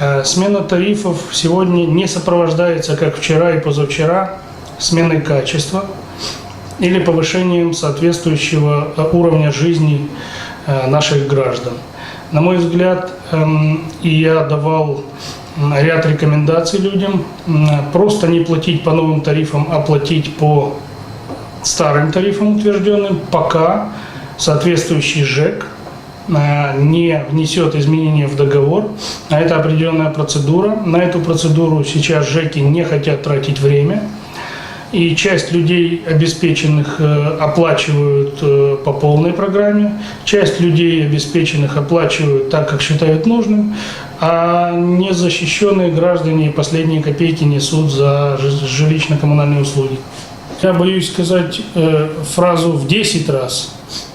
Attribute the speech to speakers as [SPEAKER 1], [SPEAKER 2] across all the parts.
[SPEAKER 1] Э, Смена тарифов сегодня не сопровождается, как вчера и позавчера, сменой качества или повышением соответствующего э, уровня жизни э, наших граждан. На мой взгляд, эм, и я давал ряд рекомендаций людям, просто не платить по новым тарифам, а платить по старым тарифам утвержденным, пока соответствующий ЖЭК не внесет изменения в договор, а это определенная процедура. На эту процедуру сейчас ЖЭКи не хотят тратить время, и часть людей обеспеченных э, оплачивают э, по полной программе, часть людей обеспеченных оплачивают так, как считают нужным, а незащищенные граждане последние копейки несут за жи- жилищно-коммунальные услуги. Я боюсь сказать э, фразу в 10 раз,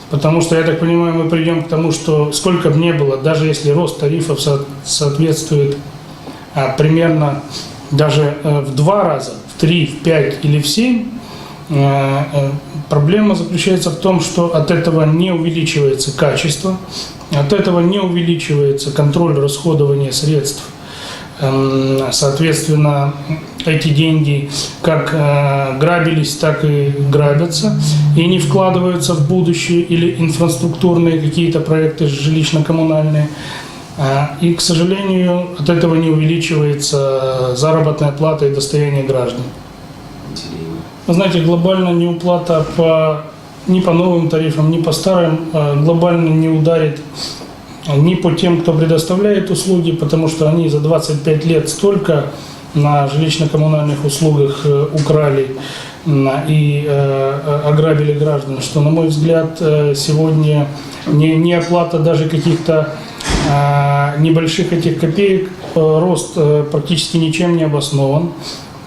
[SPEAKER 1] потому что, я так понимаю, мы придем к тому, что сколько бы ни было, даже если рост тарифов со- соответствует а, примерно даже э, в два раза, в три, в пять или в семь, э, проблема заключается в том, что от этого не увеличивается качество, от этого не увеличивается контроль расходования средств. Эм, Соответственно, эти деньги как э, грабились, так и грабятся и не вкладываются в будущее или инфраструктурные какие-то проекты жилищно-коммунальные. А, И, к сожалению, от этого не увеличивается заработная плата и достояние граждан. Вы знаете, глобально неуплата по, ни по новым тарифам, ни по старым э, глобально не ударит ни по тем, кто предоставляет услуги, потому что они за 25 лет столько на жилищно-коммунальных услугах э, украли и э, э, ограбили граждан, что, на мой взгляд, сегодня не, не оплата даже каких-то небольших этих копеек, рост практически ничем не обоснован,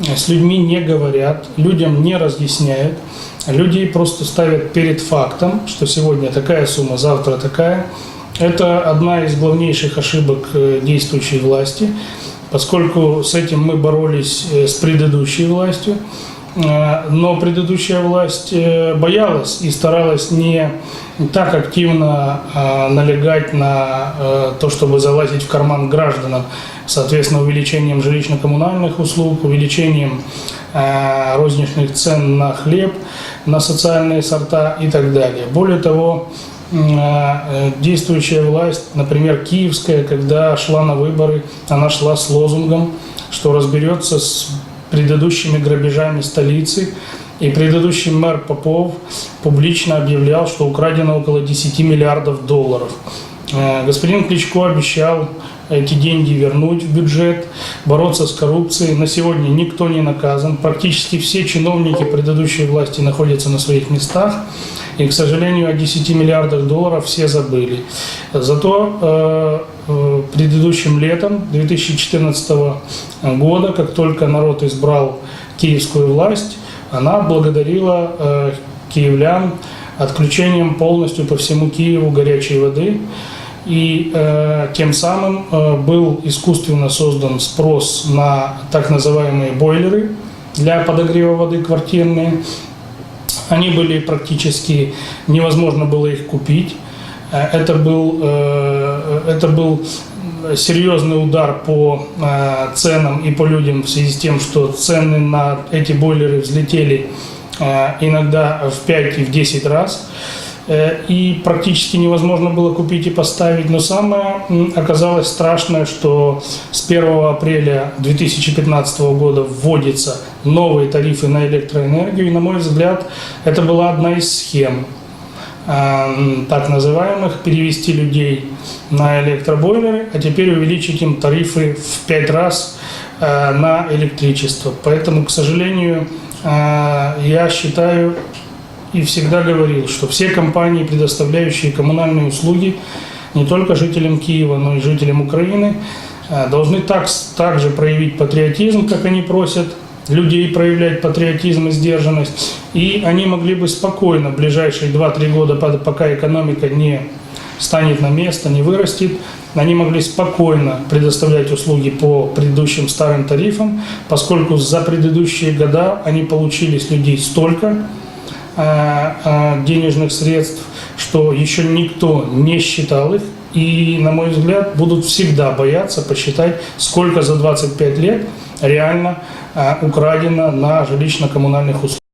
[SPEAKER 1] с людьми не говорят, людям не разъясняют, людей просто ставят перед фактом, что сегодня такая сумма, завтра такая. Это одна из главнейших ошибок действующей власти, поскольку с этим мы боролись э, с предыдущей властью, Э, но предыдущая власть э, боялась и старалась не так активно э, налегать на то, чтобы залазить в карман гражданам, соответственно, увеличением жилищно-коммунальных услуг, увеличением розничных цен на хлеб, на социальные сорта и так далее. Более того, действующая власть, например, киевская, когда шла на выборы, она шла с лозунгом, что разберется с предыдущими грабежами столицы. И предыдущий мэр Попов публично объявлял, что украдено около 10 миллиардов долларов. Э, Господин Кличко обещал эти деньги вернуть в бюджет, бороться с коррупцией. На сегодня никто не наказан. Практически все чиновники предыдущей власти находятся на своих местах. И, к сожалению, о 10 миллиардах долларов все забыли. Зато э, э, предыдущим летом 2014 года, как только народ избрал киевскую власть, она благодарила э, киевлян отключением полностью по всему Киеву горячей воды. И э, тем самым э, был искусственно создан спрос на так называемые бойлеры для подогрева воды квартирные. Они были практически, невозможно было их купить. Э, Это был, э, это был серьезный удар по э, ценам и по людям в связи с тем, что цены на эти бойлеры взлетели э, иногда в 5 и в 10 раз. Э, И практически невозможно было купить и поставить. Но самое оказалось страшное, что с 1 апреля 2015 года вводятся новые тарифы на электроэнергию. И, на мой взгляд, это была одна из схем эм, так называемых, перевести людей на электробойлеры, а теперь увеличить им тарифы в 5 раз э, на электричество. Поэтому, к сожалению, э, я считаю и всегда говорил, что все компании, предоставляющие коммунальные услуги, не только жителям Киева, но и жителям Украины, э, должны так, также проявить патриотизм, как они просят людей проявлять патриотизм и сдержанность. И они могли бы спокойно в ближайшие 2-3 года, пока экономика не станет на место, не вырастет, они могли спокойно предоставлять услуги по предыдущим старым тарифам, поскольку за предыдущие года они получили с людей столько денежных средств, что еще никто не считал их и, на мой взгляд, будут всегда бояться посчитать, сколько за 25 лет реально а, украдено на жилищно-коммунальных услугах.